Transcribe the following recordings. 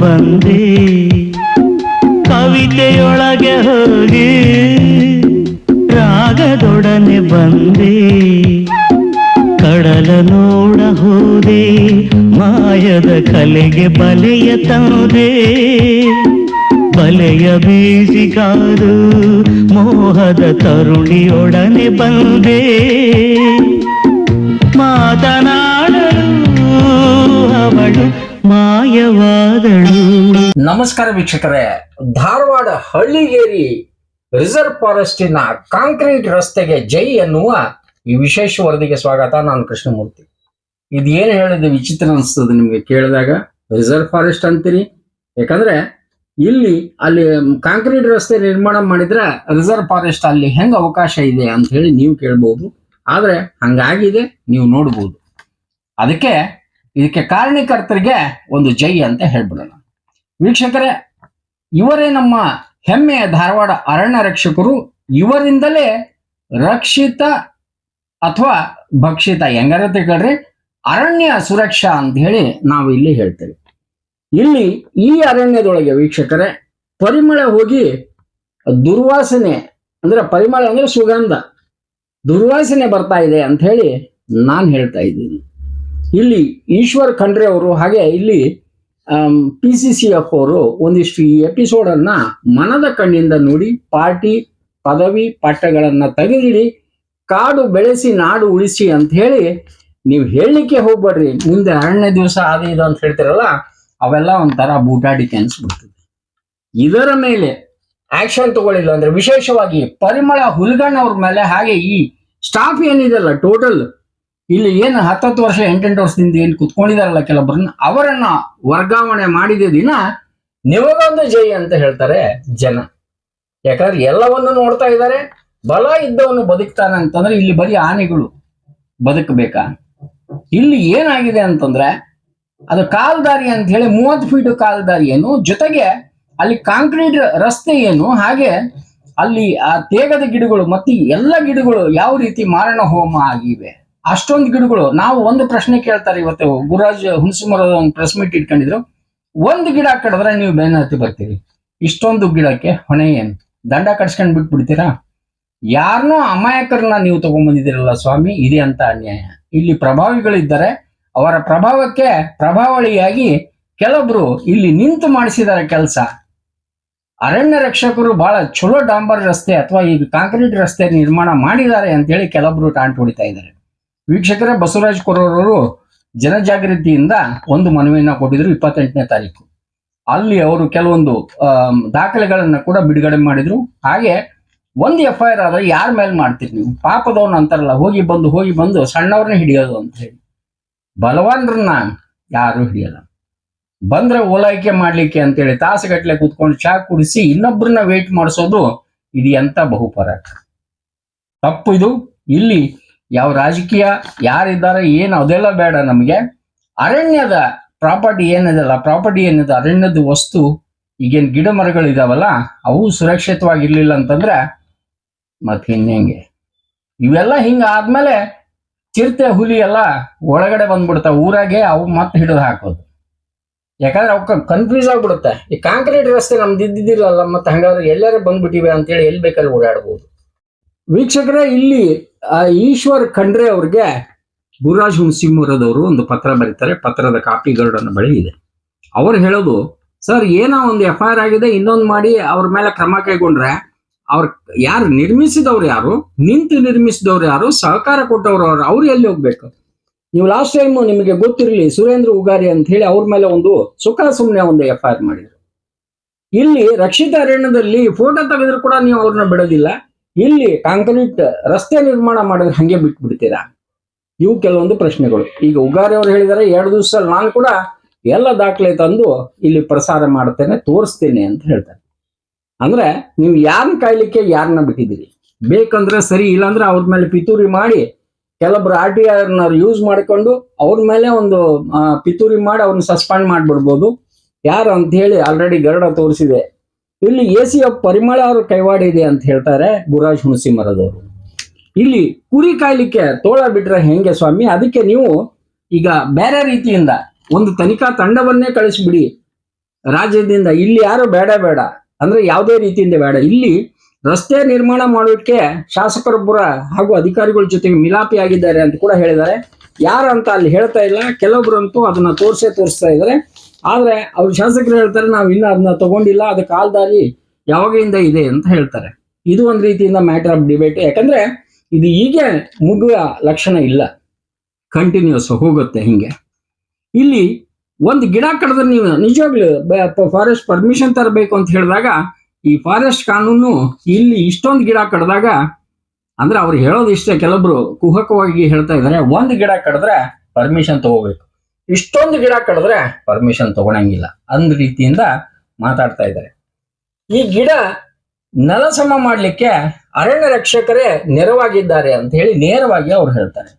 ಬಂದೆ, ಕವಿತೆಯೊಳಗೆ ಹೋಗಿ, ರಾಗದೊಡನೆ ಬಂದೆ, ಕಡಲ ನೋಡ ಹೋದೆ, ಮಾಯದ ಕಲೆಗೆ ಬಲೆಯ ತಂದೆ, ಬಲೆಯ ಬೀಸಿಗಾರು ಮೋಹದ ತರುಣಿಯೊಡನೆ ಬಂದೆ. ಮಾತನಾಡಲು ಮಾಯವಾದಳು ನಮಸ್ಕಾರ ವೀಕ್ಷಕರೇ. ಧಾರವಾಡ ಹಳ್ಳಿಗೇರಿ ರಿಸರ್ವ್ ಫಾರೆಸ್ಟಿನ ಕಾಂಕ್ರೀಟ್ ರಸ್ತೆಗೆ ಜೈ ಎನ್ನುವ ಈ ವಿಶೇಷ ವರದಿಗೆ ಸ್ವಾಗತ. ನಾನು ಕೃಷ್ಣಮೂರ್ತಿ. ಇದು ಏನು ಹೇಳಿದ ವಿಚಿತ್ರ ಅನಿಸ್ತದೆ ನಿಮಗೆ ಕೇಳಿದಾಗ? ರಿಸರ್ವ್ ಫಾರೆಸ್ಟ್ ಅಂತೀರಿ? ಯಾಕಂದ್ರೆ ಇಲ್ಲಿ ಅಲ್ಲಿ ಕಾಂಕ್ರೀಟ್ ರಸ್ತೆ ನಿರ್ಮಾಣ ಮಾಡಿದ್ರೆ ರಿಸರ್ವ್ ಫಾರೆಸ್ಟ್ ಅಲ್ಲಿ ಹೆಂಗ್ ಅವಕಾಶ ಇದೆ ಅಂತ ಹೇಳಿ ನೀವು ಕೇಳ್ಬೋದು. ಆದ್ರೆ ಹಂಗಾಗಿದೆ, ನೀವು ನೋಡ್ಬೋದು. ಅದಕ್ಕೆ ಇದಕ್ಕೆ ಕಾರಣೀಕರ್ತರಿಗೆ ಒಂದು ಜೈ ಅಂತ ಹೇಳ್ಬಿಡೋಣ. ವೀಕ್ಷಕರೇ, ಇವರೇ ನಮ್ಮ ಹೆಮ್ಮೆಯ ಧಾರವಾಡ ಅರಣ್ಯ ರಕ್ಷಕರು. ಇವರಿಂದಲೇ ರಕ್ಷಿತ ಅಥವಾ ಭಕ್ಷಿತ ಹೆಂಗಾರ ತಿಳ್ಕೊಳ್ರಿ ಅರಣ್ಯ ಸುರಕ್ಷಾ ಅಂತ ಹೇಳಿ ನಾವು ಇಲ್ಲಿ ಹೇಳ್ತೇವೆ. ಇಲ್ಲಿ ಈ ಅರಣ್ಯದೊಳಗೆ ವೀಕ್ಷಕರೇ, ಪರಿಮಳ ಹೋಗಿ ದುರ್ವಾಸನೆ, ಅಂದ್ರೆ ಪರಿಮಳ ಅಂದ್ರೆ ಸುಗಂಧ, ದುರ್ವಾಸನೆ ಬರ್ತಾ ಇದೆ ಅಂತ ಹೇಳಿ ನಾನು ಹೇಳ್ತಾ ಇದ್ದೀನಿ. ಇಲ್ಲಿ ಈಶ್ವರ್ ಖಂಡ್ರೆ ಅವರು ಹಾಗೆ ಇಲ್ಲಿ ಪಿ ಸಿ ಸಿ ಎಫ್ ಅವರು ಒಂದಿಷ್ಟು ಈ ಎಪಿಸೋಡ್ ಅನ್ನ ಮನದ ಕಣ್ಣಿಂದ ನೋಡಿ, ಪಾರ್ಟಿ, ಪದವಿ ಪಟ್ಟಗಳನ್ನ ತೆಗೆದಿಡಿ, ಕಾಡು ಬೆಳೆಸಿ, ನಾಡು ಉಳಿಸಿ ಅಂತ ಹೇಳಿ ನೀವು ಹೇಳಲಿಕ್ಕೆ ಹೋಗ್ಬೇಡ್ರಿ. ಮುಂದೆ ಅರಣ್ಯ ದಿವಸ ಅದು ಇದು ಅಂತ ಹೇಳ್ತಿರಲ್ಲ, ಅವೆಲ್ಲ ಒಂಥರ ಬೂಟಾಡಿಕೆ ಅನ್ಸ್ಬಿಡ್ತದೆ ಇದರ ಮೇಲೆ ಆಕ್ಷನ್ ತಗೊಳ್ಳಿಲ್ಲ ಅಂದ್ರೆ ವಿಶೇಷವಾಗಿ ಪರಿಮಳ ಹುಲ್ಗಣ್ಣ ಅವ್ರ ಮೇಲೆ ಹಾಗೆ ಈ ಸ್ಟಾಫ್ ಏನಿದೆಲ್ಲ ಟೋಟಲ್ ಇಲ್ಲಿ ಏನು ಹತ್ತತ್ತು ವರ್ಷ, ಎಂಟೆಂಟು ವರ್ಷದಿಂದ ಏನು ಕುತ್ಕೊಂಡಿದಾರಲ್ಲ ಕೆಲವೊಬ್ಬರನ್ನ ಅವರನ್ನ ವರ್ಗಾವಣೆ ಮಾಡಿದ ದಿನ ನಿಮಗೊಂದು ಜೈ ಅಂತ ಹೇಳ್ತಾರೆ ಜನ. ಯಾಕಂದ್ರೆ ಎಲ್ಲವನ್ನು ನೋಡ್ತಾ ಇದ್ದಾರೆ, ಬಲ ಇದ್ದವನು ಬದುಕ್ತಾನೆ ಅಂತಂದ್ರೆ ಇಲ್ಲಿ ಬರೀ ಆನೆಗಳು ಬದುಕಬೇಕಾ? ಇಲ್ಲಿ ಏನಾಗಿದೆ ಅಂತಂದ್ರೆ, ಅದು ಕಾಲ್ದಾರಿ ಅಂತ ಹೇಳಿ ಮೂವತ್ತು ಫೀಟ್ ಕಾಲ್ದಾರಿ ಏನು ಜೊತೆಗೆ ಅಲ್ಲಿ ಕಾಂಕ್ರೀಟ್ ರಸ್ತೆ ಏನು, ಹಾಗೆ ಅಲ್ಲಿ ಆ ತೇಗದ ಗಿಡಗಳು ಮತ್ತೆ ಎಲ್ಲ ಗಿಡಗಳು ಯಾವ ರೀತಿ ಮಾರಣ ಹೋಮ ಆಗಿವೆ? ಅಷ್ಟೊಂದು ಗಿಡಗಳು, ನಾವು ಒಂದು ಪ್ರಶ್ನೆ ಕೇಳ್ತಾರೆ ಇವತ್ತು, ಗುರುರಾಜ್ ಹುಣಸಿಮರ ಒಂದು ಪ್ರೆಸ್ ಮೀಟ್ ಇಟ್ಕೊಂಡಿದ್ರು. ಒಂದು ಗಿಡ ಕಡಿದ್ರೆ ನೀವು ಬೆನ್ನ ಹತ್ತಿ ಬರ್ತೀರಿ. ಇಷ್ಟೊಂದು ಗಿಡಕ್ಕೆ ಹೊಣೆ ಏನು? ದಂಡ ಕಟ್ಸ್ಕೊಂಡು ಬಿಟ್ಬಿಡ್ತೀರಾ? ಯಾರನ್ನೋ ಅಮಾಯಕರನ್ನ ನೀವು ತಗೊಂಡ್ಬಂದಿದ್ದೀರಲ್ಲ ಸ್ವಾಮಿ, ಇದೆ ಅಂತ ಅನ್ಯಾಯ. ಇಲ್ಲಿ ಪ್ರಭಾವಿಗಳಿದ್ದಾರೆ. ಅವರ ಪ್ರಭಾವಕ್ಕೆ ಪ್ರಭಾವಳಿಯಾಗಿ ಕೆಲವೊಬ್ರು ಇಲ್ಲಿ ನಿಂತು ಮಾಡಿಸಿದ್ದಾರೆ ಕೆಲಸ. ಅರಣ್ಯ ರಕ್ಷಕರು ಬಹಳ ಚಲೋ ಡಾಂಬರ್ ರಸ್ತೆ ಅಥವಾ ಈಗ ಕಾಂಕ್ರೀಟ್ ರಸ್ತೆ ನಿರ್ಮಾಣ ಮಾಡಿದ್ದಾರೆ ಅಂತೇಳಿ ಕೆಲವೊಬ್ರು ಟಾಂಟ್ ಹೊಡಿತಾ ಇದ್ದಾರೆ. ವೀಕ್ಷಕರೇ, ಬಸವರಾಜ್ ಕೊರೋರವರು ಜನಜಾಗೃತಿಯಿಂದ ಒಂದು ಮನವಿಯನ್ನ ಕೊಟ್ಟಿದ್ರು ಇಪ್ಪತ್ತೆಂಟನೇ ತಾರೀಕು. ಅಲ್ಲಿ ಅವರು ಕೆಲವೊಂದು ದಾಖಲೆಗಳನ್ನು ದಾಖಲೆಗಳನ್ನ ಕೂಡ ಬಿಡುಗಡೆ ಮಾಡಿದ್ರು. ಹಾಗೆ ಒಂದು ಎಫ್ ಐ ಆರ್ ಆದ್ರೆ ಯಾರ ಮೇಲೆ ಮಾಡ್ತೀರಿ ನೀವು? ಪಾಪದವನ್ನ ಅಂತಾರಲ್ಲ, ಹೋಗಿ ಬಂದು ಹೋಗಿ ಬಂದು ಸಣ್ಣವ್ರನ್ನ ಹಿಡಿಯೋದು ಅಂತ ಹೇಳಿ. ಬಲವಾನ್ರನ್ನ ಯಾರು ಹಿಡಿಯಲ್ಲ. ಬಂದ್ರೆ ಓಲೈಕೆ ಮಾಡ್ಲಿಕ್ಕೆ ಅಂತೇಳಿ ತಾಸುಗಟ್ಟಲೆ ಕೂತ್ಕೊಂಡು ಚಾ ಕುಡಿಸಿ ಇನ್ನೊಬ್ಬರನ್ನ ವೇಟ್ ಮಾಡಿಸೋದು ಇದು ಎಂತ ಬಹುಪರಾಟ ತಪ್ಪು ಇದು. ಇಲ್ಲಿ ಯಾವ ರಾಜಕೀಯ, ಯಾರಿದ್ದಾರೆ, ಏನು, ಅದೆಲ್ಲ ಬೇಡ ನಮಗೆ. ಅರಣ್ಯದ ಪ್ರಾಪರ್ಟಿ ಏನಿದೆಲ್ಲ ಪ್ರಾಪರ್ಟಿ ಏನಿದೆ, ಅರಣ್ಯದ ವಸ್ತು, ಈಗೇನು ಗಿಡ ಮರಗಳು ಇದಾವಲ್ಲ ಅವು ಸುರಕ್ಷಿತವಾಗಿರ್ಲಿಲ್ಲ ಅಂತಂದ್ರೆ ಮತ್ತೆ ಇನ್ನೆಂಗೆ ಇವೆಲ್ಲ ಹಿಂಗ ಆದ್ಮೇಲೆ ಚಿರತೆ, ಹುಲಿ ಎಲ್ಲ ಒಳಗಡೆ ಬಂದ್ಬಿಡ್ತಾವೆ ಊರಾಗೆ ಅವು ಮತ್ತೆ ಹಿಡಿದು ಹಾಕೋದು. ಯಾಕಂದ್ರೆ ಅವಕ್ಕೆ ಕನ್ಫ್ಯೂಸ್ ಆಗ್ಬಿಡುತ್ತೆ. ಈ ಕಾಂಕ್ರೀಟ್ ರಸ್ತೆ ನಮ್ದು ಇದ್ದಿದ್ದಿಲ್ಲಲ್ಲ ಮತ್ತೆ ಹಂಗಾದ್ರೆ ಎಲ್ಲಾರು ಬಂದ್ಬಿಟ್ಟಿವೆ ಅಂತೇಳಿ ಎಲ್ಲಿ ಬೇಕಾದ್ರೆ ಓಡಾಡ್ಬೋದು. ವೀಕ್ಷಕರೇ, ಇಲ್ಲಿ ಈಶ್ವರ್ ಖಂಡ್ರೆ ಅವ್ರಿಗೆ ಗುರುರಾಜ್ ಹುಣಸಿಮೂರದವರು ಒಂದು ಪತ್ರ ಬರೀತಾರೆ. ಪತ್ರದ ಕಾಪಿ ಗರ್ಡನ್ನು ಬಳಿ ಇದೆ. ಅವ್ರು ಹೇಳೋದು, ಸರ್, ಏನೋ ಒಂದು ಎಫ್ ಐ ಆಗಿದೆ, ಇನ್ನೊಂದು ಮಾಡಿ ಅವ್ರ ಮೇಲೆ ಕ್ರಮ ಕೈಗೊಂಡ್ರೆ ಅವ್ರ ಯಾರು ನಿರ್ಮಿಸಿದವ್ರು ಯಾರು, ನಿಂತು ನಿರ್ಮಿಸಿದವ್ರು ಯಾರು, ಸಹಕಾರ ಕೊಟ್ಟವ್ರು ಅವ್ರು ಅವ್ರು ಎಲ್ಲಿ ಹೋಗ್ಬೇಕು? ನೀವು ಲಾಸ್ಟ್ ಟೈಮ್ ನಿಮಗೆ ಗೊತ್ತಿರಲಿ, ಸುರೇಂದ್ರ ಉಗಾರಿ ಅಂತ ಹೇಳಿ ಅವ್ರ ಮೇಲೆ ಒಂದು ಸುಖ ಸುಮ್ಮನೆ ಒಂದು ಎಫ್ ಐ ಆರ್ ಮಾಡಿದ್ರು. ಇಲ್ಲಿ ರಕ್ಷಿತ ಅರಣ್ಯದಲ್ಲಿ ಫೋಟೋ ತೆಗೆದ್ರು ಕೂಡ ನೀವು ಅವ್ರನ್ನ ಬಿಡೋದಿಲ್ಲ. ಇಲ್ಲಿ ಕಾಂಕ್ರೀಟ್ ರಸ್ತೆ ನಿರ್ಮಾಣ ಮಾಡಿದ್ರೆ ಹಂಗೆ ಬಿಟ್ಬಿಡ್ತೀರಾ? ಇವು ಕೆಲವೊಂದು ಪ್ರಶ್ನೆಗಳು. ಈಗ ಉಗಾರಿ ಅವರು ಹೇಳಿದ್ದಾರೆ ಎರಡು ದಿವಸ ನಾನು ಕೂಡ ಎಲ್ಲ ದಾಖಲೆ ತಂದು ಇಲ್ಲಿ ಪ್ರಸಾರ ಮಾಡ್ತೇನೆ ತೋರಿಸ್ತೇನೆ ಅಂತ ಹೇಳ್ತಾರೆ. ಅಂದ್ರೆ ನೀವು ಯಾರನ್ನ ಕಾಯ್ಲಿಕ್ಕೆ ಯಾರನ್ನ ಬಿಟ್ಟಿದ್ದೀರಿ? ಬೇಕಂದ್ರೆ ಸರಿ, ಇಲ್ಲಾಂದ್ರೆ ಅವ್ರ ಮೇಲೆ ಪಿತೂರಿ ಮಾಡಿ ಕೆಲವೊಬ್ರು ಆರ್ ಟಿ ಆರ್ನ ಯೂಸ್ ಮಾಡಿಕೊಂಡು ಅವ್ರ ಮೇಲೆ ಒಂದು ಪಿತೂರಿ ಮಾಡಿ ಅವ್ರನ್ನ ಸಸ್ಪೆಂಡ್ ಮಾಡ್ಬಿಡ್ಬೋದು. ಯಾರು ಅಂತ ಹೇಳಿ ಆಲ್ರೆಡಿ ಗರಡ ತೋರಿಸಿದೆ ಇಲ್ಲಿ ಎ ಸಿ ಎಫ್ ಪರಿಮಳ ಅವರು ಕೈವಾಡ ಇದೆ ಅಂತ ಹೇಳ್ತಾರೆ ಗುರುರಾಜ್ ಹುಣಸಿಮರದವರು. ಇಲ್ಲಿ ಕುರಿ ಕಾಯ್ಲಿಕ್ಕೆ ತೋಳ ಬಿಟ್ರೆ ಹೆಂಗೆ ಸ್ವಾಮಿ? ಅದಕ್ಕೆ ನೀವು ಈಗ ಬೇರೆ ರೀತಿಯಿಂದ ಒಂದು ತನಿಖಾ ತಂಡವನ್ನೇ ಕಳಿಸ್ಬಿಡಿ. ರಾಜ್ಯದಿಂದ ಇಲ್ಲಿ ಯಾರು ಬೇಡ ಬೇಡ. ಅಂದ್ರೆ ಯಾವುದೇ ರೀತಿಯಿಂದ ಬೇಡ. ಇಲ್ಲಿ ರಸ್ತೆ ನಿರ್ಮಾಣ ಮಾಡೋಕ್ಕೆ ಶಾಸಕರೊಬ್ಬರ ಹಾಗೂ ಅಧಿಕಾರಿಗಳ ಜೊತೆಗೆ ಮಿಲಾಪಿ ಆಗಿದ್ದಾರೆ ಅಂತ ಕೂಡ ಹೇಳಿದ್ದಾರೆ. ಯಾರಂತ ಅಲ್ಲಿ ಹೇಳ್ತಾ ಇಲ್ಲ. ಕೆಲವೊಬ್ರಂತೂ ಅದನ್ನ ತೋರಿಸೇ ತೋರಿಸ್ತಾ ಇದ್ದಾರೆ. ಆದ್ರೆ ಅವ್ರ ಶಾಸಕರು ಹೇಳ್ತಾರೆ, ನಾವು ಇನ್ನ ಅದನ್ನ ತಗೊಂಡಿಲ್ಲ ಅದು ಕಾಲ್ದಾರಿ ಯಾವಾಗಿಂದ ಇದೆ ಅಂತ ಹೇಳ್ತಾರೆ. ಇದು ಒಂದ್ ರೀತಿಯಿಂದ ಮ್ಯಾಟರ್ ಆಫ್ ಡಿಬೇಟ್. ಯಾಕಂದ್ರೆ ಇದು ಹೀಗೆ ಮುಗುವ ಲಕ್ಷಣ ಇಲ್ಲ. ಕಂಟಿನ್ಯೂಸ್ ಹೋಗುತ್ತೆ ಹಿಂಗೆ. ಇಲ್ಲಿ ಒಂದು ಗಿಡ ಕಡಿದ್ರೆ ನೀವು ನಿಜವಾಗ್ಲು ಫಾರೆಸ್ಟ್ ಪರ್ಮಿಷನ್ ತರಬೇಕು ಅಂತ ಹೇಳಿದಾಗ, ಈ ಫಾರೆಸ್ಟ್ ಕಾನೂನು ಇಲ್ಲಿ ಇಷ್ಟೊಂದು ಗಿಡ ಕಡ್ದಾಗ, ಅಂದ್ರೆ ಅವ್ರು ಹೇಳೋದು ಇಷ್ಟೇ ಕೆಲವೊಬ್ರು ಕುಹಕವಾಗಿ ಹೇಳ್ತಾ ಇದಾರೆ, ಒಂದು ಗಿಡ ಕಡಿದ್ರೆ ಪರ್ಮಿಷನ್ ತಗೋಬೇಕು. ಇಷ್ಟೊಂದು ಗಿಡ ಕಡಿದ್ರೆ ಪರ್ಮಿಷನ್ ತಗೊಳಂಗಿಲ್ಲ. ಅಂದ ರೀತಿಯಿಂದ ಮಾತಾಡ್ತಾ ಇದ್ದಾರೆ. ಈ ಗಿಡ ನೆಲಸಮ ಮಾಡ್ಲಿಕ್ಕೆ ಅರಣ್ಯ ರಕ್ಷಕರೇ ನೆರವಾಗಿದ್ದಾರೆ ಅಂತ ಹೇಳಿ ನೇರವಾಗಿ ಅವ್ರು ಹೇಳ್ತಾರೆ.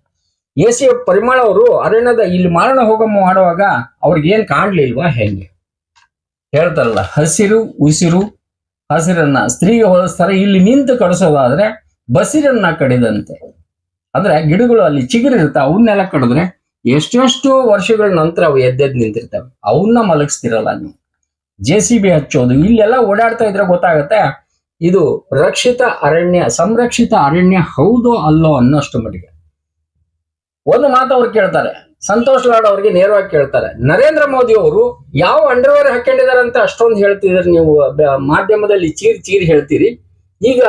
ಎ ಸಿ ಪರಿಮಳ ಅವರು ಅರಣ್ಯದ ಇಲ್ಲಿ ಮಾರಣ ಹೋಗಮ್ಮ ಮಾಡುವಾಗ ಅವ್ರಿಗೆ ಏನ್ ಕಾಣ್ಲಿಲ್ವಾ ಹೆಂಗೆ? ಹೇಳ್ತಾರಲ್ಲ, ಹಸಿರು, ಉಸಿರು, ಹಸಿರನ್ನ ಸ್ತ್ರೀಗೆ ಹೋಲಿಸ್ತಾರೆ ಇಲ್ಲಿ ನಿಂತು ಕಡಿಸೋದಾದ್ರೆ ಬಸಿರನ್ನ ಕಡಿದಂತೆ. ಅಂದ್ರೆ ಗಿಡಗಳು ಅಲ್ಲಿ ಚಿಗುರಿರುತ್ತೆ, ಅವನ್ನೆಲ್ಲ ಕಡಿದ್ರೆ ಎಷ್ಟೆಷ್ಟೋ ವರ್ಷಗಳ ನಂತರ ಅವು ಎದ್ದೆದ್ದು ನಿಂತಿರ್ತವೆ. ಅವನ್ನ ಮಲಗಿಸ್ತಿರಲ್ಲ ನೀವು. ಜೆ ಸಿ ಬಿ ಹಚ್ಚೋದು, ಇಲ್ಲೆಲ್ಲ ಓಡಾಡ್ತಾ ಇದ್ರೆ ಗೊತ್ತಾಗತ್ತೆ, ಇದು ರಕ್ಷಿತ ಅರಣ್ಯ, ಸಂರಕ್ಷಿತ ಅರಣ್ಯ ಹೌದೋ ಅಲ್ಲೋ ಅನ್ನೋಷ್ಟು ಮಟ್ಟಿಗೆ. ಒಂದು ಮಾತು ಅವ್ರು ಕೇಳ್ತಾರೆ, ಸಂತೋಷ್ ಲಾಡ್ ಅವ್ರಿಗೆ ನೇರವಾಗಿ ಕೇಳ್ತಾರೆ, ನರೇಂದ್ರ ಮೋದಿ ಅವರು ಯಾವ ಅಂಡರ್ವೇರ್ ಹಾಕೊಂಡಿದ್ದಾರೆ ಅಂತ ಅಷ್ಟೊಂದು ಹೇಳ್ತಿದ್ರೆ ನೀವು ಮಾಧ್ಯಮದಲ್ಲಿ ಚೀರ್ ಚೀರ್ ಹೇಳ್ತೀರಿ. ಈಗ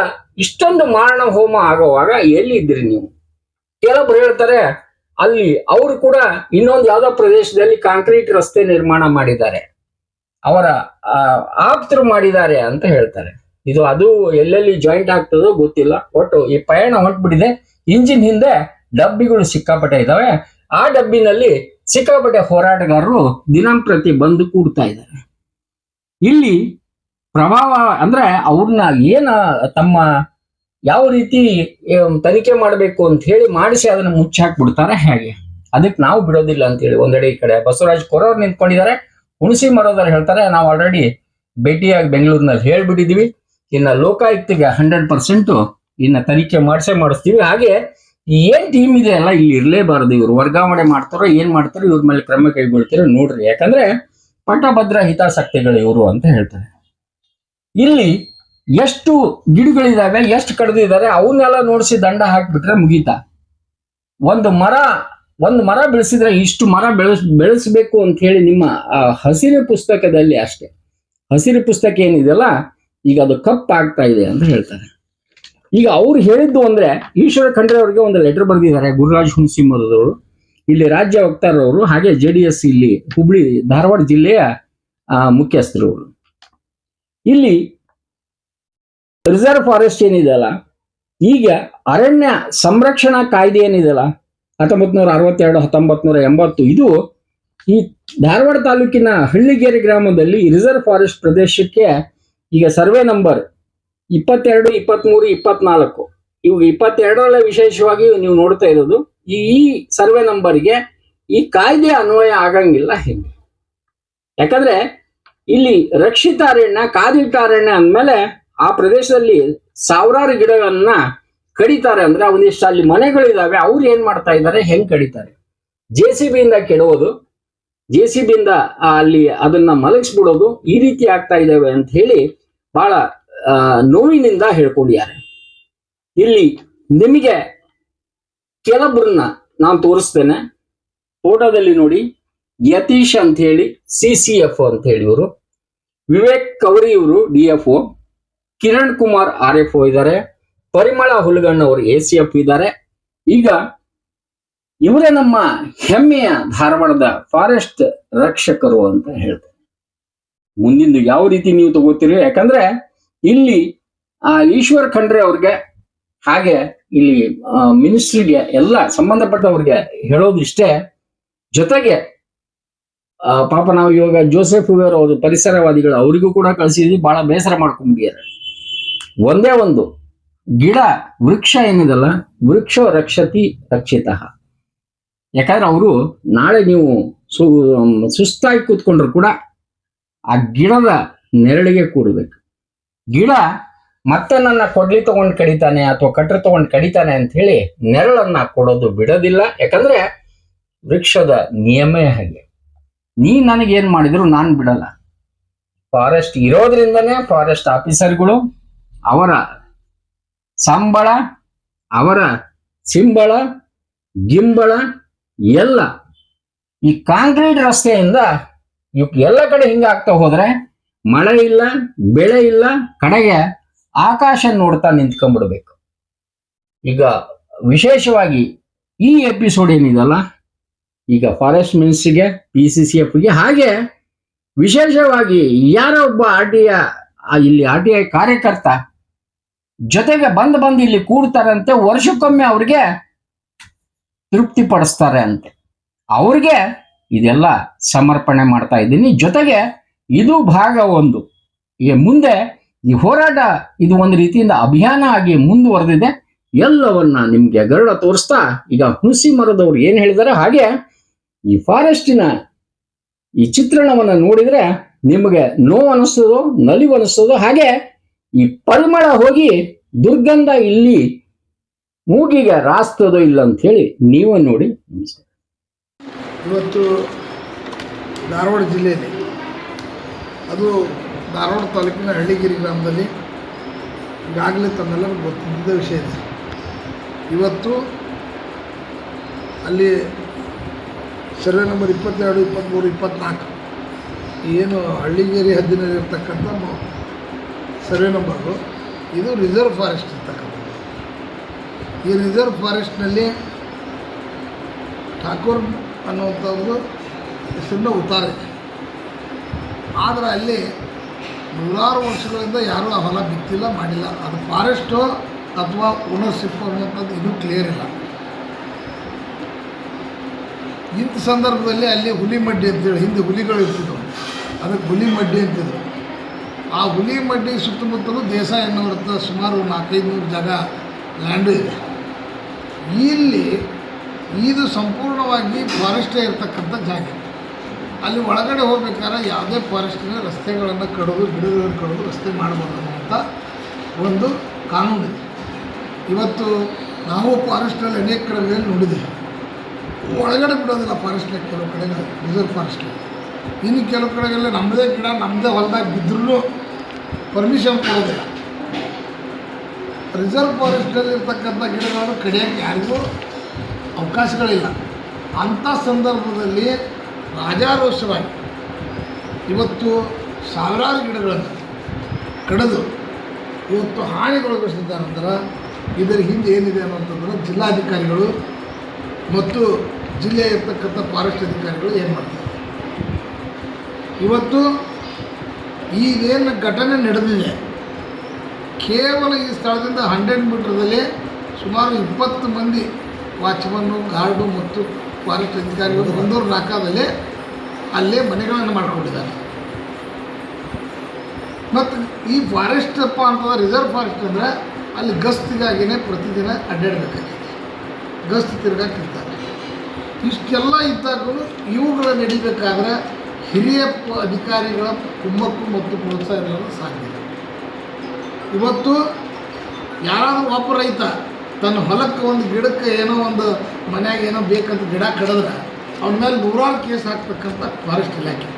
ಇಷ್ಟೊಂದು ಮಾರಣ ಹೋಮ ಆಗೋವಾಗ ಎಲ್ಲಿ ಇದ್ದೀರಿ ನೀವು? ಕೆಲವೊಬ್ರು ಹೇಳ್ತಾರೆ ಅಲ್ಲಿ ಅವರು ಕೂಡ ಇನ್ನೊಂದು ಯಾವ್ದೋ ಪ್ರದೇಶದಲ್ಲಿ ಕಾಂಕ್ರೀಟ್ ರಸ್ತೆ ನಿರ್ಮಾಣ ಮಾಡಿದ್ದಾರೆ. ಅವರ ಆಪ್ತರು ಮಾಡಿದ್ದಾರೆ ಅಂತ ಹೇಳ್ತಾರೆ. ಇದು ಅದು ಎಲ್ಲೆಲ್ಲಿ ಜಾಯಿಂಟ್ ಆಗ್ತದೋ ಗೊತ್ತಿಲ್ಲ. ಒಟ್ಟು ಈ ಪಯಣ ಹೊಂಟ್ಬಿಟ್ಟಿದೆ ಇಂಜಿನ್ ಹಿಂದೆ ಡಬ್ಬಿಗಳು ಸಿಕ್ಕಾಪಟ್ಟೆ ಇದಾವೆ. ಆ ಡಬ್ಬಿನಲ್ಲಿ ಸಿಕ್ಕಾಪಟ್ಟೆ ಹೋರಾಟಗಾರರು ದಿನಂಪ್ರತಿ ಬಂದು ಕೂಡ್ತಾ ಇದ್ದಾರೆ. ಇಲ್ಲಿ ಪ್ರಭಾವ ಅಂದ್ರೆ ಅವ್ರನ್ನ ಏನ ತಮ್ಮ ಯಾವ ರೀತಿ ತನಿಖೆ ಮಾಡಬೇಕು ಅಂತ ಹೇಳಿ ಮಾಡಿಸಿ ಅದನ್ನ ಮುಚ್ಚಾಕ್ಬಿಡ್ತಾರೆ ಹೇಗೆ? ಅದಕ್ಕೆ ನಾವು ಬಿಡೋದಿಲ್ಲ ಅಂತ ಹೇಳಿ ಒಂದೆಡೆ ಈ ಕಡೆ. ಬಸವರಾಜ್ ಕೊರವ್ರು ನಿಂತ್ಕೊಂಡಿದ್ದಾರೆ. ಹುಣಸಿ ಮರೋದಾರ್ ಹೇಳ್ತಾರೆ, ನಾವು ಆಲ್ರೆಡಿ ಭೇಟಿಯಾಗಿ ಬೆಂಗಳೂರಿನಲ್ಲಿ ಹೇಳ್ಬಿಟ್ಟಿದ್ದೀವಿ. ಇನ್ನ ಲೋಕಾಯುಕ್ತಿಗೆ ಹಂಡ್ರೆಡ್ ಪರ್ಸೆಂಟ್ ಇನ್ನ ತನಿಖೆ ಮಾಡಿಸೇ ಮಾಡಿಸ್ತೀವಿ. ಹಾಗೆ ಏನ್ ಟೀಮ್ ಇದೆ ಅಲ್ಲ ಇಲ್ಲಿ ಇರಲೇಬಾರದು. ಇವ್ರು ವರ್ಗಾವಣೆ ಮಾಡ್ತಾರೋ, ಏನ್ ಮಾಡ್ತಾರೋ, ಇವ್ರ ಮೇಲೆ ಕ್ರಮ ಕೈಗೊಳ್ತೀರೋ ನೋಡ್ರಿ. ಯಾಕಂದ್ರೆ ಪಟ್ಟಭದ್ರ ಹಿತಾಸಕ್ತಿಗಳು ಇವರು ಅಂತ ಹೇಳ್ತಾರೆ. ಇಲ್ಲಿ ಎಷ್ಟು ಗಿಡಗಳಿದಾವೆ, ಎಷ್ಟು ಕಡ್ದಿದ್ದಾರೆ ಅವನ್ನೆಲ್ಲ ನೋಡಿಸಿ ದಂಡ ಹಾಕ್ಬಿಟ್ರೆ ಮುಗೀತಾ? ಒಂದು ಮರ ಒಂದು ಮರ ಬೆಳೆಸಿದ್ರೆ ಇಷ್ಟು ಮರ ಬೆಳೆಸ್, ಬೆಳೆಸಬೇಕು ಅಂತ ಹೇಳಿ ನಿಮ್ಮ ಹಸಿರು ಪುಸ್ತಕದಲ್ಲಿ ಅಷ್ಟೇ. ಹಸಿರು ಪುಸ್ತಕ ಏನಿದೆಯಲ್ಲ, ಈಗ ಅದು ಕಪ್ ಆಗ್ತಾ ಇದೆ ಅಂತ ಹೇಳ್ತಾರೆ. ಈಗ ಅವ್ರು ಹೇಳಿದ್ದು ಅಂದ್ರೆ, ಈಶ್ವರ ಖಂಡ್ರೆ ಅವರಿಗೆ ಒಂದು ಲೆಟರ್ ಬರೆದಿದ್ದಾರೆ, ಗುರುರಾಜ್ ಹುಣಸಿಮರದವರು. ಇಲ್ಲಿ ರಾಜ್ಯ ವಕ್ತಾರವರು ಹಾಗೆ ಜೆ ಡಿ ಎಸ್ ಇಲ್ಲಿ ಹುಬ್ಳಿ, ಧಾರವಾಡ ಜಿಲ್ಲೆಯ ಮುಖ್ಯಸ್ಥರು ಇಲ್ಲಿ ರಿಸರ್ವ್ ಫಾರೆಸ್ಟ್ ಏನಿದೆಯಲ್ಲ, ಈಗ ಅರಣ್ಯ ಸಂರಕ್ಷಣಾ ಕಾಯ್ದೆ ಏನಿದೆಯಲ್ಲ ಹತ್ತೊಂಬತ್ ನೂರ ಅರವತ್ತೆರಡು ಹತ್ತೊಂಬತ್ ನೂರ ಎಂಬತ್ತು, ಇದು ಈ ಧಾರವಾಡ ತಾಲೂಕಿನ ಹಳ್ಳಿಗೇರಿ ಗ್ರಾಮದಲ್ಲಿ ರಿಸರ್ವ್ ಫಾರೆಸ್ಟ್ ಪ್ರದೇಶಕ್ಕೆ ಈಗ ಸರ್ವೆ ನಂಬರ್ ಇಪ್ಪತ್ತೆರಡು, ಇಪ್ಪತ್ಮೂರು, ಇಪ್ಪತ್ನಾಲ್ಕು. ಇವು ಇಪ್ಪತ್ತೆರಡರಲ್ಲೇ ವಿಶೇಷವಾಗಿ ನೀವು ನೋಡ್ತಾ ಇರೋದು ಈ ಸರ್ವೆ ನಂಬರ್ಗೆ ಈ ಕಾಯ್ದೆ ಅನ್ವಯ ಆಗಂಗಿಲ್ಲ ಹೆಂಗೆ? ಯಾಕಂದ್ರೆ ಇಲ್ಲಿ ರಕ್ಷಿತ ಅರಣ್ಯ, ಕಾದಿಟ್ಟ ಅರಣ್ಯ ಅಂದ್ಮೇಲೆ ಆ ಪ್ರದೇಶದಲ್ಲಿ ಸಾವಿರಾರು ಗಿಡಗಳನ್ನ ಕಡಿತಾರೆ ಅಂದ್ರೆ ಒಂದಿಷ್ಟು ಅಲ್ಲಿ ಮನೆಗಳಿದಾವೆ, ಅವ್ರು ಏನ್ ಮಾಡ್ತಾ ಇದ್ದಾರೆ, ಹೆಂಗ್ ಕಡಿತಾರೆ? ಜೆ ಸಿ ಬಿಯಿಂದ ಕೆಡೋದು ಜೆ ಸಿ ಬಿಯಿಂದ ಅಲ್ಲಿ ಅದನ್ನ ಮಲಗಿಸ್ಬಿಡೋದು ಈ ರೀತಿ ಆಗ್ತಾ ಇದ್ದಾವೆ ಅಂತ ಹೇಳಿ ಬಹಳ ನೋವಿನಿಂದ ಹೇಳ್ಕೊಂಡಿದ್ದಾರೆ. ಇಲ್ಲಿ ನಿಮಗೆ ಕೆಲವೊಬ್ಬರನ್ನ ನಾನು ತೋರಿಸ್ತೇನೆ. ಫೋಟೋದಲ್ಲಿ ನೋಡಿ, ಯತೀಶ್ ಅಂತ ಹೇಳಿ ಸಿ ಸಿ ಎಫ್ ಅಂತ ಹೇಳಿ ಇವರು. ವಿವೇಕ್ ಕವರಿ ಇವರು D F Kiran Kumar R F O ಇದ್ದಾರೆ, ಪರಿಮಳ ಹುಲ್ಗಣ್ಣ ಅವರು ಎ ಸಿ ಎಫ್ ಇದ್ದಾರೆ. ಈಗ ಇವರೇ ನಮ್ಮ ಹೆಮ್ಮೆಯ ಧಾರವಾಡದ ಫಾರೆಸ್ಟ್ ರಕ್ಷಕರು ಅಂತ ಹೇಳ್ತಾರೆ. ಮುಂದಿಂದು ಯಾವ ರೀತಿ ನೀವು ತಗೋತೀರಿ? ಯಾಕಂದ್ರೆ ಇಲ್ಲಿ, ಆ, ಈಶ್ವರ್ ಖಂಡ್ರೆ ಅವ್ರಿಗೆ ಹಾಗೆ ಇಲ್ಲಿ ಮಿನಿಸ್ಟ್ರಿಗೆ ಎಲ್ಲ ಸಂಬಂಧಪಟ್ಟವ್ರಿಗೆ ಹೇಳೋದು ಇಷ್ಟೇ. ಜೊತೆಗೆ ಪಾಪ ನಾವು ಇವಾಗ ಜೋಸೆಫ್ ಅವರು ಪರಿಸರವಾದಿಗಳು ಅವರಿಗೂ ಕೂಡ ಕಳಿಸಿದ್ವಿ, ಬಹಳ ಬೇಸರ ಮಾಡ್ಕೊಂಡ್ಬಿಟ್ಟಿದ್ದಾರೆ. ಒಂದೇ ಒಂದು ಗಿಡ, ವೃಕ್ಷ ಏನಿದಲ್ಲ? ವೃಕ್ಷ ರಕ್ಷತಿ ರಕ್ಷಿತ. ಯಾಕಂದ್ರೆ ಅವರು ನಾಳೆ ನೀವು ಸು ಸುಸ್ತಾಗಿ ಕೂತ್ಕೊಂಡ್ರು ಕೂಡ ಆ ಗಿಡದ ನೆರಳಿಗೆ ಕೂಡಬೇಕು. ಗಿಡ ಮತ್ತೆ ನನ್ನ ಕೊಡ್ಲಿ ತಗೊಂಡ್ ಕಡಿತಾನೆ ಅಥವಾ ಕಟ್ರ ತಗೊಂಡ್ ಕಡಿತಾನೆ ಅಂತ ಹೇಳಿ ನೆರಳನ್ನ ಕೊಡೋದು ಬಿಡೋದಿಲ್ಲ. ಯಾಕಂದ್ರೆ ವೃಕ್ಷದ ನಿಯಮೇ ಹಾಗೆ. ನೀ ನನಗೆ ಏನ್ ಮಾಡಿದ್ರು ನಾನು ಬಿಡಲ್ಲ. ಫಾರೆಸ್ಟ್ ಇರೋದ್ರಿಂದನೇ ಫಾರೆಸ್ಟ್ ಆಫೀಸರ್ಗಳು ಅವರ ಸಂಬಳ, ಅವರ ಸಿಂಬಳ, ಗಿಂಬಳ, ಎಲ್ಲ ಈ ಕಾಂಕ್ರೀಟ್ ರಸ್ತೆಯಿಂದ ಎಲ್ಲ ಕಡೆ ಹಿಂಗಾಗ್ತಾ ಹೋದ್ರೆ ಮಳೆ ಇಲ್ಲ, ಬೆಳೆ ಇಲ್ಲ, ಕಡೆಗೆ ಆಕಾಶ ನೋಡ್ತಾ ನಿಂತ್ಕೊಂಡ್ಬಿಡ್ಬೇಕು. ಈಗ ವಿಶೇಷವಾಗಿ ಈ ಎಪಿಸೋಡ್ ಏನಿದಲ್ಲ, ಈಗ ಫಾರೆಸ್ಟ್ ಮಿನಿಸ್ಟ್ರಿಗೆ ಪಿ ಸಿ ಸಿ ಎಫ್ಗೆ ಹಾಗೆ ವಿಶೇಷವಾಗಿ ಯಾರೋ ಒಬ್ಬ ಆರ್ ಟಿ ಇಲ್ಲಿ ಆರ್ ಟಿ ಐ ಕಾರ್ಯಕರ್ತ ಜೊತೆಗೆ ಬಂದ್ ಬಂದು ಇಲ್ಲಿ ಕೂಡ್ತಾರಂತೆ, ವರ್ಷಕ್ಕೊಮ್ಮೆ ಅವ್ರಿಗೆ ತೃಪ್ತಿ ಪಡಿಸ್ತಾರೆ ಅಂತೆ. ಅವ್ರಿಗೆ ಇದೆಲ್ಲ ಸಮರ್ಪಣೆ ಮಾಡ್ತಾ ಇದ್ದೀನಿ. ಜೊತೆಗೆ ಇದು ಭಾಗ ಒಂದು. ಈಗ ಮುಂದೆ ಈ ಹೋರಾಟ ಇದು ಒಂದು ರೀತಿಯಿಂದ ಅಭಿಯಾನ ಆಗಿ ಮುಂದುವರೆದಿದೆ. ಎಲ್ಲವನ್ನ ನಿಮ್ಗೆ ಗರುಡ ತೋರಿಸ್ತಾ ಈಗ ಹುಣಸಿ ಮರದವ್ರು ಏನ್ ಹೇಳಿದಾರೆ, ಹಾಗೆ ಈ ಫಾರೆಸ್ಟಿನ ಈ ಚಿತ್ರಣವನ್ನ ನೋಡಿದ್ರೆ ನಿಮಗೆ ನೋವು ಅನಿಸ್ತದೋ, ನಲಿವು ಅನಿಸ್ತದೋ, ಹಾಗೆ ಈ ಪರಿಮಳ ಹೋಗಿ ದುರ್ಗಂಧ ಇಲ್ಲಿ ಮೂಗಿಗೆ ರಾಸ್ತದೋ ಇಲ್ಲ ಅಂತ ಹೇಳಿ ನೀವು ನೋಡಿ ಇವತ್ತು ಧಾರವಾಡ ಜಿಲ್ಲೆಯಲ್ಲಿ, ಅದು ಧಾರವಾಡ ತಾಲೂಕಿನ ಹಳ್ಳಿಗಿರಿ ಗ್ರಾಮದಲ್ಲಿ ಈಗಾಗಲೇ ತಮ್ಮೆಲ್ಲರಿಗೂ ಗೊತ್ತಿದ್ದ ವಿಷಯ ಇದೆ. ಇವತ್ತು ಅಲ್ಲಿ ಸರ್ವೆ ನಂಬರ್ ಇಪ್ಪತ್ತೆರಡು, ಇಪ್ಪತ್ತ್ಮೂರು, ಇಪ್ಪತ್ತ್ನಾಲ್ಕು ಏನು ಹಳ್ಳಿಗೇರಿ ಹದ್ದಿನಲ್ಲಿರ್ತಕ್ಕಂಥ ಸರ್ವೆ ನಂಬರು. ಇದು ರಿಸರ್ವ್ ಫಾರೆಸ್ಟ್ ಇರ್ತಕ್ಕಂಥದ್ದು. ಈ ರಿಸರ್ವ್ ಫಾರೆಸ್ಟ್ನಲ್ಲಿ ಠಾಕೂರ್ ಅನ್ನುವಂಥದ್ದು ಹೆಸರನ್ನ ಉತ್ತಾರೆ ಆದರೆ ಅಲ್ಲಿ ನೂರಾರು ವರ್ಷಗಳಿಂದ ಯಾರೂ ಆ ಹೊಲ ಬಿತ್ತಿಲ್ಲ, ಮಾಡಿಲ್ಲ. ಅದು ಫಾರೆಸ್ಟು ಅಥವಾ ಓನರ್ಶಿಪ್ ಅನ್ನುವಂಥದ್ದು ಇನ್ನೂ ಕ್ಲಿಯರ್ ಇಲ್ಲ. ಇಂಥ ಸಂದರ್ಭದಲ್ಲಿ ಅಲ್ಲಿ ಹುಲಿ ಮಡ್ಡಿ ಅಂತೇಳಿ ಹಿಂದೆ ಹುಲಿಗಳು ಇರ್ತಿದ್ವು ಅದಕ್ಕೆ ಹುಲಿ ಮಡ್ಡಿ ಅಂತಿದ್ರು. ಆ ಹುಲಿ ಮಡ್ಡಿ ಸುತ್ತಮುತ್ತಲೂ ದೇಸಾಯ ಎನ್ನುವಂಥ ಸುಮಾರು ನಾಲ್ಕೈದು ನೂರು ಜಾಗ ಲ್ಯಾಂಡು ಇದೆ. ಇಲ್ಲಿ ಇದು ಸಂಪೂರ್ಣವಾಗಿ ಫಾರೆಸ್ಟೇ ಇರತಕ್ಕಂಥ ಜಾಗ. ಅಲ್ಲಿ ಒಳಗಡೆ ಹೋಗ್ಬೇಕಾದ್ರೆ ಯಾವುದೇ ಫಾರೆಸ್ಟಿನ ರಸ್ತೆಗಳನ್ನು ಕಡಿದು ಗಿಡಗಳನ್ನು ಕಡಿದು ರಸ್ತೆ ಮಾಡಬಾರ್ದು ಅಂತ ಒಂದು ಕಾನೂನು ಇದೆ. ಇವತ್ತು ನಾವು ಫಾರೆಸ್ಟಲ್ಲಿ ಅನೇಕ ಕಡೆಗಳಲ್ಲಿ ನೋಡಿದ್ದೀವಿ. ಒಳಗಡೆ ಬಿಡೋದಿಲ್ಲ ಫಾರೆಸ್ಟ್ನಾಗ ಕೆಲವು ಕಡೆಗಳು ರಿಸರ್ವ್ ಫಾರೆಸ್ಟ್ನಾಗ ಇನ್ನು ಕೆಲವು ಕಡೆಗೆಲ್ಲ ನಮ್ಮದೇ ಗಿಡ, ನಮ್ಮದೇ ಹೊಲದಾಗ ಬಿದ್ದರೂ ಪರ್ಮಿಷನ್ ಕೊಡೋದಿಲ್ಲ. ರಿಸರ್ವ್ ಫಾರೆಸ್ಟಲ್ಲಿ ಇರ್ತಕ್ಕಂಥ ಗಿಡಗಳನ್ನು ಕಡಿಯೋಕ್ಕೆ ಯಾರಿಗೂ ಅವಕಾಶಗಳಿಲ್ಲ. ಅಂಥ ಸಂದರ್ಭದಲ್ಲಿ ರಾಜಾರೋಷವಾಗಿ ಇವತ್ತು ಸಾವಿರಾರು ಗಿಡಗಳನ್ನು ಕಡಿದು ಇವತ್ತು ಹಾನಿಗೊಳಗಿಸಿದ ನಂತರ ಇದರ ಹಿಂದೆ ಏನಿದೆ ಅನ್ನೋಂಥದ್ದನ್ನು ಜಿಲ್ಲಾಧಿಕಾರಿಗಳು ಮತ್ತು ಜಿಲ್ಲೆಯ ಇರ್ತಕ್ಕಂಥ ಫಾರೆಸ್ಟ್ ಅಧಿಕಾರಿಗಳು ಏನು ಮಾಡ್ತಾರೆ? ಇವತ್ತು ಈಗೇನು ಘಟನೆ ನಡೆದಿದೆ, ಕೇವಲ ಈ ಸ್ಥಳದಿಂದ ಹಂಡ್ರೆಡ್ ಮೀಟ್ರದಲ್ಲಿ ಸುಮಾರು ಇಪ್ಪತ್ತು ಮಂದಿ ವಾಚ್ಮನ್ನು ಗಾರ್ಡು ಮತ್ತು ಫಾರೆಸ್ಟ್ ಅಧಿಕಾರಿಗಳು ಒಂದೂರು ನಾಲ್ಕದಲ್ಲಿ ಅಲ್ಲೇ ಮನೆಗಳನ್ನು ಮಾಡಿಕೊಂಡಿದ್ದಾರೆ. ಮತ್ತು ಈ ಫಾರೆಸ್ಟ್ ಅಪ್ಪ ಅಂತಂದ್ರೆ ರಿಸರ್ವ್ ಫಾರೆಸ್ಟ್ ಅಂದರೆ ಅಲ್ಲಿ ಗಸ್ತಿಗಾಗಿನೇ ಪ್ರತಿದಿನ ಅಡ್ಡಾಡಬೇಕಾಗಿದೆ ಗಸ್ತು ತಿರ್ಗಾಕಿರ್ತಾರೆ ಇಷ್ಟೆಲ್ಲ ಇದ್ದಾಗೂ ಇವುಗಳ ನಡಿಬೇಕಾದ್ರೆ ಹಿರಿಯ ಅಧಿಕಾರಿಗಳ ಕುಮ್ಮಕ್ಕು ಮತ್ತು ಪ್ರೋತ್ಸಾಹ ಇರಲು ಸಾಧ್ಯ. ಇವತ್ತು ಯಾರಾದರೂ ಒಬ್ಬ ರೈತ ತನ್ನ ಹೊಲಕ್ಕೆ ಒಂದು ಗಿಡಕ್ಕೆ ಏನೋ ಒಂದು ಮನೆಯಾಗ ಏನೋ ಬೇಕಂತ ಗಿಡ ಕಡಿದ್ರೆ ಅವನ ಮೇಲೆ ನೂರಾರು ಕೇಸ್ ಹಾಕ್ತಕ್ಕಂಥ ಫಾರೆಸ್ಟ್ ಇಲಾಖೆ.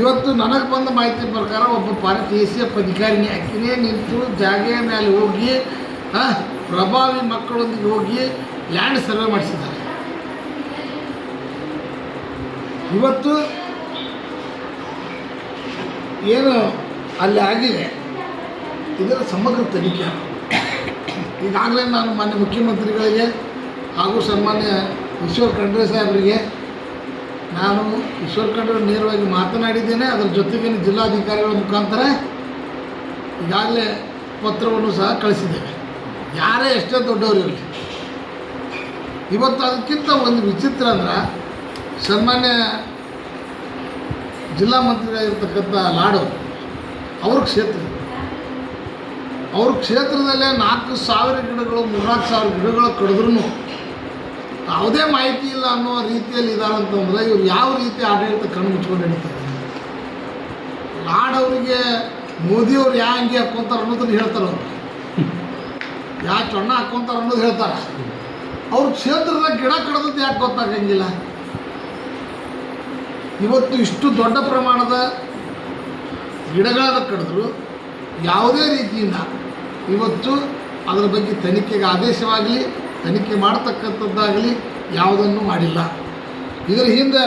ಇವತ್ತು ನನಗೆ ಬಂದ ಮಾಹಿತಿ ಪ್ರಕಾರ ಒಬ್ಬ ಫಾರೆಸ್ಟ್ ಎ ಸಿ ಎಫ್ ಅಧಿಕಾರಿನೇ ಅಕ್ಕಿನೇ ನಿಂತು ಜಾಗೆಯ ಮೇಲೆ ಹೋಗಿ ಪ್ರಭಾವಿ ಮಕ್ಕಳೊಂದಿಗೆ ಹೋಗಿ ಲ್ಯಾಂಡ್ ಸರ್ವೆ ಮಾಡಿಸಿದ್ದಾರೆ. ಇವತ್ತು ಏನು ಅಲ್ಲಿ ಆಗಿದೆ? ಇದರ ಸಮಗ್ರ ತನಿಖೆ. ಈಗಾಗಲೇ ನಾನು ಮಾನ್ಯ ಮುಖ್ಯಮಂತ್ರಿಗಳಿಗೆ ಹಾಗೂ ಸನ್ಮಾನ್ಯ ಈಶ್ವರ್ ಖಂಡ್ರೆ ಸಾಹೇಬರಿಗೆ ನಾನು ಈಶ್ವರ್ ಖಂಡ್ರೆ ನೇರವಾಗಿ ಮಾತನಾಡಿದ್ದೇನೆ. ಅದರ ಜೊತೆಗೆ ಜಿಲ್ಲಾಧಿಕಾರಿಗಳ ಮುಖಾಂತರ ಈಗಾಗಲೇ ಪತ್ರವನ್ನು ಸಹ ಕಳಿಸಿದ್ದೇವೆ. ಯಾರೇ ಎಷ್ಟೇ ದೊಡ್ಡವರು ಇರಲಿ ಇವತ್ತು ಅದಕ್ಕಿಂತ ಒಂದು ವಿಚಿತ್ರ ಅಂದ್ರೆ ಸನ್ಮಾನ್ಯ ಜಿಲ್ಲಾ ಮಂತ್ರಿಯಾಗಿರ್ತಕ್ಕಂಥ ಲಾಡು, ಅವ್ರ ಕ್ಷೇತ್ರ. ಅವ್ರ ಕ್ಷೇತ್ರದಲ್ಲೇ ನಾಲ್ಕು ಸಾವಿರ ಗಿಡಗಳು, ಮೂರ್ನಾಲ್ಕು ಸಾವಿರ ಗಿಡಗಳು ಕಡಿದ್ರೂ ಯಾವುದೇ ಮಾಹಿತಿ ಇಲ್ಲ ಅನ್ನೋ ರೀತಿಯಲ್ಲಿ ಇದ್ದಾರೆ ಅಂತಂದ್ರೆ ಇವ್ರು ಯಾವ ರೀತಿ ಆಡಳಿತ ಕಣ್ಣು ಮುಚ್ಕೊಂಡು ಹೇಳ್ತಾರೆ ಲಾಡವರಿಗೆ ಮೋದಿಯವ್ರು ಯಾ ಅಂಗಿ ಹಾಕ್ಕೊಂತಾರೆ ಅನ್ನೋದನ್ನ ಹೇಳ್ತಾರೆ ಅವರು. ಯಾ ಚೊಣ್ಣ ಹಾಕ್ಕೊಂತಾರೆ ಅನ್ನೋದು ಹೇಳ್ತಾರೆ. ಅವ್ರ ಕ್ಷೇತ್ರದ ಗಿಡ ಕಡ್ದದ್ದು ಯಾಕೆ ಗೊತ್ತಾಗಂಗಿಲ್ಲ? ಇವತ್ತು ಇಷ್ಟು ದೊಡ್ಡ ಪ್ರಮಾಣದ ಗಿಡಗಳನ್ನು ಕಡಿದ್ರು ಯಾವುದೇ ರೀತಿಯಿಂದ ಇವತ್ತು ಅದರ ಬಗ್ಗೆ ತನಿಖೆಗೆ ಆದೇಶವಾಗಲಿ, ತನಿಖೆ ಮಾಡತಕ್ಕಂಥದ್ದಾಗಲಿ ಯಾವುದನ್ನು ಮಾಡಿಲ್ಲ. ಇದರ ಹಿಂದೆ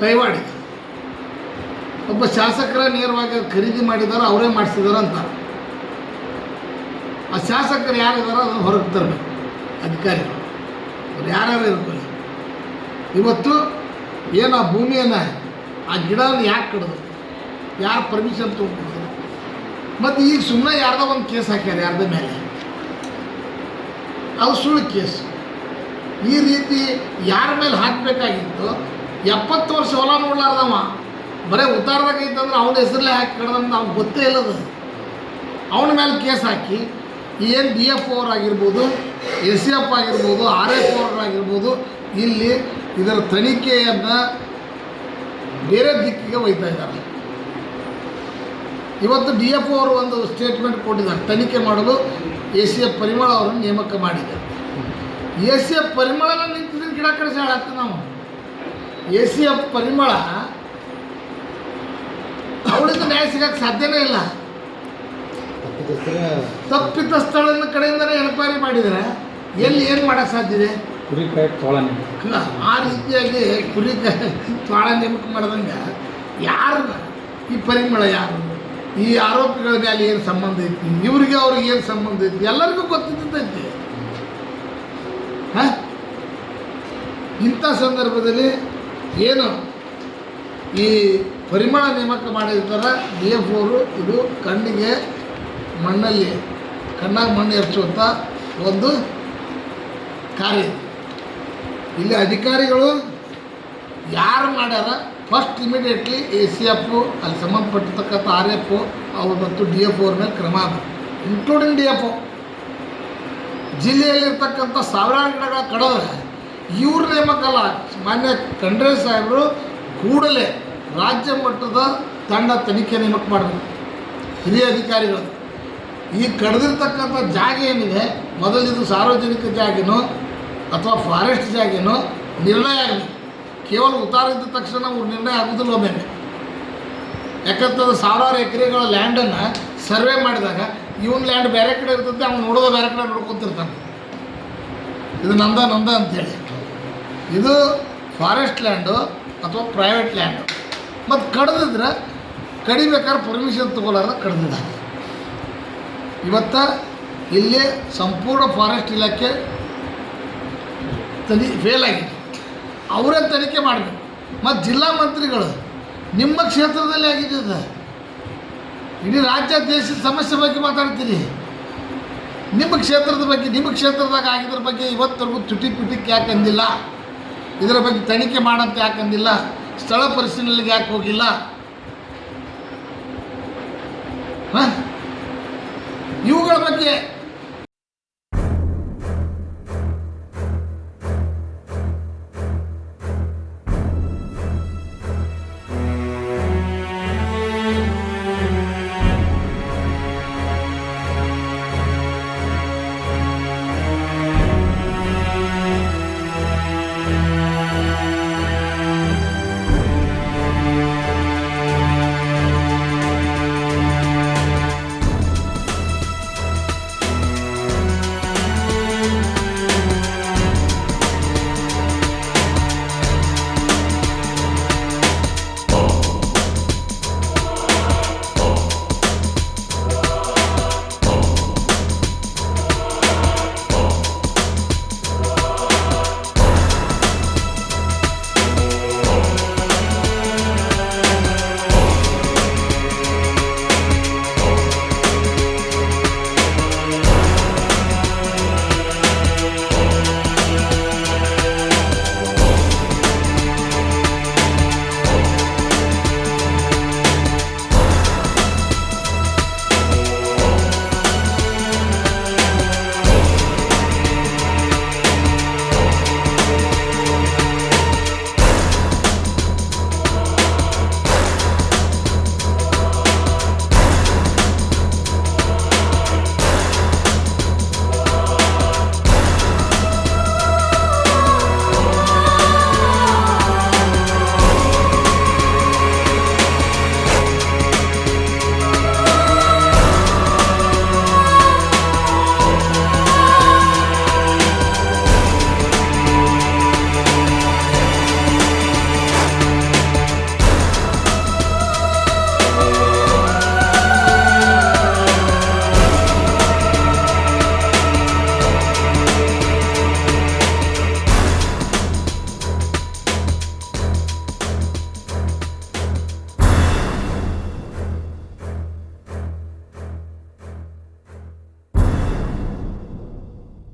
ಕೈವಾಡಿದೆ ಒಬ್ಬ ಶಾಸಕರ ನೇರವಾಗಿ ಖರೀದಿ ಮಾಡಿದಾರ ಅವರೇ ಮಾಡಿಸಿದಾರ ಅಂತ. ಆ ಶಾಸಕರು ಯಾರಿದಾರೋ ಅದನ್ನು ಹೊರಗೆ ತರಬೇಕು, ಅಧಿಕಾರಿಗಳು. ಅವ್ರು ಯಾರ್ಯಾರು ಇರ್ಕೊಳ್ಳಿ ಇವತ್ತು ಏನು ಆ ಭೂಮಿಯನ್ನು ಆ ಗಿಡನ ಯಾಕೆ ಕಡಿದ್ರು? ಯಾರು ಪರ್ಮಿಷನ್ ತೊಗೊಂಡಿದ್ರು ಮತ್ತು ಈಗ ಸುಮ್ಮನೆ ಯಾರ್ದೋ ಒಂದು ಕೇಸ್ ಹಾಕ್ಯಾರ ಯಾರ್ದ ಮೇಲೆ ಅದು ಸುಳ್ಳು ಕೇಸ್. ಈ ರೀತಿ ಯಾರ ಮೇಲೆ ಹಾಕಬೇಕಾಗಿತ್ತು, ಎಪ್ಪತ್ತು ವರ್ಷ ಹೊಲ ನೋಡ್ಲಾರ್ದವ. ಬರೇ ಉತ್ತಾರದಾಗ ಇತ್ತಂದ್ರೆ ಅವನ ಹೆಸರಲ್ಲೇ ಹಾಕಿ ಕಡ್ದಂತ ಅವ್ನು ಗೊತ್ತೇ ಇಲ್ಲದ. ಅವನ ಮೇಲೆ ಕೇಸ್ ಹಾಕಿ ಏನು ಡಿ ಎಫ್ ಓರ್ ಆಗಿರ್ಬೋದು, ಎಸ್ ಸಿ ಎಫ್ ಆಗಿರ್ಬೋದು, ಆರ್ ಎಫ್ ಓರ್ ಆಗಿರ್ಬೋದು ಇಲ್ಲಿ ಇದರ ತನಿಖೆಯನ್ನು ಬೇರೆ ದಿಕ್ಕಿಗೆ ಒಯ್ತಾ ಇದ್ದಾರೆ. ಇವತ್ತು ಡಿ ಎಫ್ ಅವರು ಒಂದು ಸ್ಟೇಟ್ಮೆಂಟ್ ಕೊಟ್ಟಿದ್ದಾರೆ. ತನಿಖೆ ಮಾಡಲು ಎ ಸಿ ಎಫ್ ಪರಿಮಳ ಅವರನ್ನು ನೇಮಕ ಮಾಡಿದ್ದಾರೆ. ಎ ಸಿ ಎಫ್ ಪರಿಮಳನ ನಿಂತಿದ್ರೆ ಗಿಡ ಕಡಿಸಿ ಹಾಳಾಗ್ತದೆ ನಾವು. ಎ ಸಿ ಎಫ್ ಪರಿಮಳ ಅವಳಿಂದ ನ್ಯಾಯ ಸಿಗಕ್ಕೆ ಸಾಧ್ಯನೇ ಇಲ್ಲ. ತಪ್ಪಿತ ಸ್ಥಳದ ಕಡೆಯಿಂದಲೇ ಎನ್ಕ್ವೈರಿ ಮಾಡಿದರೆ ಎಲ್ಲಿ ಏನು ಮಾಡೋಕ್ಕೆ ಸಾಧ್ಯ ಇದೆ ಕುರಿ ಕಾಯಿ ತೋಳ ಅಲ್ಲ, ಆ ರೀತಿಯಾಗಿ ಕುರಿ ತೋಳ ನೇಮಕ ಮಾಡಿದಂಗೆ ಯಾರು ಈ ಪರಿಮಳ ಯಾರು? ಈ ಆರೋಪಿಗಳ ಮೇಲೆ ಏನು ಸಂಬಂಧ ಐತಿ? ಇವ್ರಿಗೆ ಅವ್ರಿಗೆ ಏನು ಸಂಬಂಧ ಐತಿ? ಎಲ್ಲರಿಗೂ ಗೊತ್ತಿದ್ದೈತಿ ಹಾಂ? ಇಂಥ ಸಂದರ್ಭದಲ್ಲಿ ಏನು ಈ ಪರಿಮಳ ನೇಮಕ ಮಾಡಿರ್ತಾರೆ ಡಿ ಎಫ್ ಅವರು ಇದು ಕಣ್ಣಿಗೆ ಮಣ್ಣಲ್ಲಿ ಕಣ್ಣಾಗ ಮಣ್ಣು ಎರಚುವಂಥ ಒಂದು ಕಾರ್ಯ. ಇಲ್ಲಿ ಅಧಿಕಾರಿಗಳು ಯಾರು ಮಾಡ್ಯಾರ? First immediately A C F ಅಲ್ಲಿ ಸಂಬಂಧಪಟ್ಟಿರ್ತಕ್ಕಂಥ ಆರ್ ಎಫ್ ಅವ್ರು ಮತ್ತು ಡಿ ಎಫ್ ಓರ್ ಮೇಲೆ ಕ್ರಮ ಇನ್ಕ್ಲೂಡಿಂಗ್ ಡಿ ಎಫ್ ಜಿಲ್ಲೆಯಲ್ಲಿರ್ತಕ್ಕಂಥ ಸಾವಿರಾರು ಗಿಡಗಳ ಕಡಿದ್ರೆ ಇವ್ರ ನೇಮಕಲ್ಲ. ಮಾನ್ಯ ಖಂಡ್ರೆ ಸಾಹೇಬರು ಕೂಡಲೇ ರಾಜ್ಯ ಮಟ್ಟದ ತಂಡ ತನಿಖೆ ನೇಮಕ ಮಾಡಬೇಕು ಹಿರಿಯ ಅಧಿಕಾರಿಗಳು. ಈ ಕಡ್ದಿರ್ತಕ್ಕಂಥ ಜಾಗ ಏನಿದೆ ಮೊದಲಿದು ಸಾರ್ವಜನಿಕ ಜಾಗನೋ ಅಥವಾ ಫಾರೆಸ್ಟ್ ಜಾಗೇನೋ ನಿರ್ಣಯ ಆಗಲಿ. ಕೇವಲ ಉತ್ತಾರ ಇದ್ದ ತಕ್ಷಣ ಅವ್ರು ನಿರ್ಣಯ ಆಗೋದಿಲ್ಲ ಒಮ್ಮೆ ಯಾಕಂತಂದ್ರೆ ಸಾವಿರಾರು ಎಕರೆಗಳ ಲ್ಯಾಂಡನ್ನು ಸರ್ವೆ ಮಾಡಿದಾಗ ಇವನ್ ಲ್ಯಾಂಡ್ ಬೇರೆ ಕಡೆ ಇರ್ತದೆ, ಅವ್ನು ನೋಡೋದು ಬೇರೆ ಕಡೆ ನೋಡ್ಕೊತಿರ್ತಾನೆ. ಇದು ನಂದ ನಂದ ಅಂತೇಳಿ. ಇದು ಫಾರೆಸ್ಟ್ ಲ್ಯಾಂಡು ಅಥವಾ ಪ್ರೈವೇಟ್ ಲ್ಯಾಂಡು. ಮತ್ತು ಕಡ್ದಿದ್ರೆ ಕಡಿಬೇಕಾದ್ರೆ ಪರ್ಮಿಷನ್ ತಗೊಳ್ಳಾರ್ದ ಕಡ್ದಿದ್ದಾರೆ. ಇವತ್ತು ಇಲ್ಲಿ ಸಂಪೂರ್ಣ ಫಾರೆಸ್ಟ್ ಇಲಾಖೆ ತನಿ ಫೇಲ್ ಆಗಿದೆ. ಅವರೇ ತನಿಖೆ ಮಾಡಬೇಕು. ಮತ್ತು ಜಿಲ್ಲಾ ಮಂತ್ರಿಗಳು ನಿಮ್ಮ ಕ್ಷೇತ್ರದಲ್ಲಿ ಆಗಿದೆ. ಇಡೀ ರಾಜ್ಯ ದೇಶದ ಸಮಸ್ಯೆ ಬಗ್ಗೆ ಮಾತಾಡ್ತೀರಿ. ನಿಮ್ಮ ಕ್ಷೇತ್ರದ ಬಗ್ಗೆ, ನಿಮ್ಮ ಕ್ಷೇತ್ರದಾಗ ಆಗಿದ್ರ ಬಗ್ಗೆ ಇವತ್ತರೆಗೂ ತುಟಿ ಪಿಟಿಕ್ ಯಾಕೆ ಅಂದಿಲ್ಲ? ಇದರ ಬಗ್ಗೆ ತನಿಖೆ ಮಾಡೋಂತ ಯಾಕಂದಿಲ್ಲ ಸ್ಥಳ ಪರಿಶೀಲನೆಗೆ ಯಾಕೆ ಹೋಗಿಲ್ಲ? ಹಾಂ? ಇವುಗಳ ಬಗ್ಗೆ